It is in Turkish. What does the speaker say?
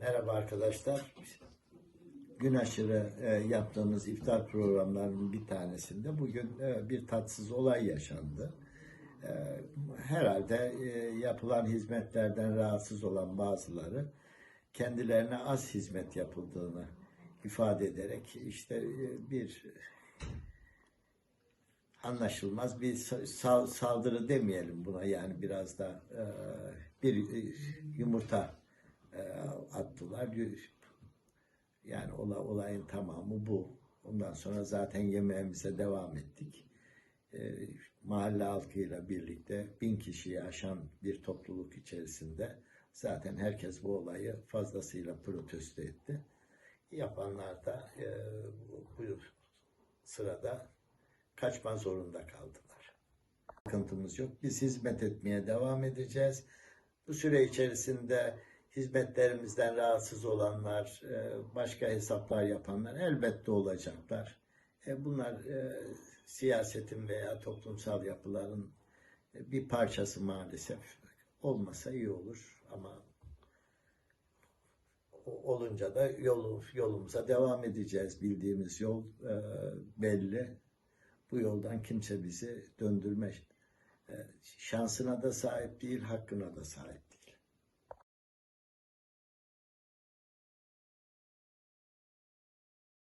Merhaba arkadaşlar. Gün aşırı e, yaptığımız iftar programlarının bir tanesinde bugün e, bir tatsız olay yaşandı. E, herhalde e, yapılan hizmetlerden rahatsız olan bazıları kendilerine az hizmet yapıldığını ifade ederek işte e, bir anlaşılmaz bir sa- sa- saldırı demeyelim buna yani biraz da e, bir e, yumurta attılar. Yani ola- olayın tamamı bu. Ondan sonra zaten yemeğimize devam ettik. E, mahalle halkıyla birlikte bin kişiyi aşan bir topluluk içerisinde zaten herkes bu olayı fazlasıyla protesto etti. Yapanlar da e, bu sırada kaçma zorunda kaldılar. Sıkıntımız yok. Biz hizmet etmeye devam edeceğiz. Bu süre içerisinde hizmetlerimizden rahatsız olanlar, e, başka hesaplar yapanlar elbette olacaklar. E, Bunlar e, siyasetin veya toplumsal yapıların bir parçası maalesef. Olmasa iyi olur ama olunca da yolu, yolumuza devam edeceğiz. Bildiğimiz yol belli. Bu yoldan kimse bizi döndürme şansına da sahip değil, hakkına da sahip